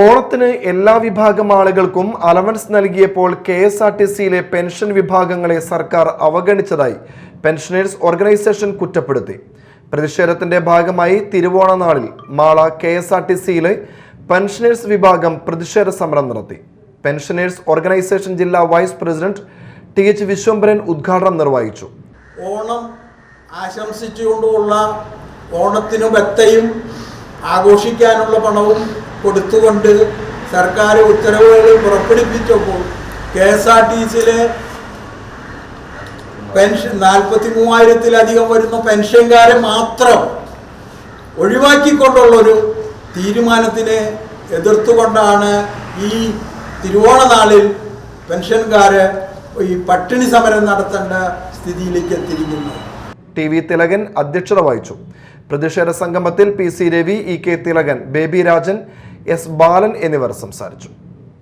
ഓണത്തിന് എല്ലാ വിഭാഗം ആളുകൾക്കും അലവൻസ് നൽകിയപ്പോൾ കെ എസ് ആർ ടി സിയിലെ പെൻഷൻ വിഭാഗങ്ങളെ സർക്കാർ അവഗണിച്ചതായി പെൻഷനേഴ്സ് ഓർഗനൈസേഷൻ കുറ്റപ്പെടുത്തി. പ്രതിഷേധത്തിന്റെ ഭാഗമായി തിരുവോണ നാളിൽ Mala K S R T സിയിലെ പെൻഷനേഴ്സ് വിഭാഗം പ്രതിഷേധ സമരം നടത്തി. പെൻഷനേഴ്സ് ഓർഗനൈസേഷൻ ജില്ലാ vice president T H Viswambharan ഉദ്ഘാടനം നിർവഹിച്ചു. ഓണം ആശംസിച്ചുകൊണ്ടുള്ള ഓണത്തിനും ആഘോഷിക്കാനുള്ള പണവും കൊടുത്തുകൊണ്ട് സർക്കാർ ഉത്തരവുകൾ പുറപ്പെടുവിച്ചപ്പോൾ കെ എസ് ആർ ടി സിയിലെ പെൻഷൻ നാൽപ്പത്തി മൂവായിരത്തിലധികം വരുന്ന പെൻഷൻകാരെ മാത്രം ഒഴിവാക്കിക്കൊണ്ടുള്ളൊരു തീരുമാനത്തിനെ എതിർത്തുകൊണ്ടാണ് ഈ തിരുവോണ നാളിൽ പെൻഷൻകാര് ഈ പട്ടിണി സമരം നടത്തേണ്ട സ്ഥിതിയിലേക്ക് എത്തിയിരിക്കുന്നത്. ടി വി തിലകൻ അധ്യക്ഷത വഹിച്ചു. പ്രതിഷേധ സംഗമത്തിൽ P C Ravi E K Thilakan Baby Rajan S Balan എന്നിവർ സംസാരിച്ചു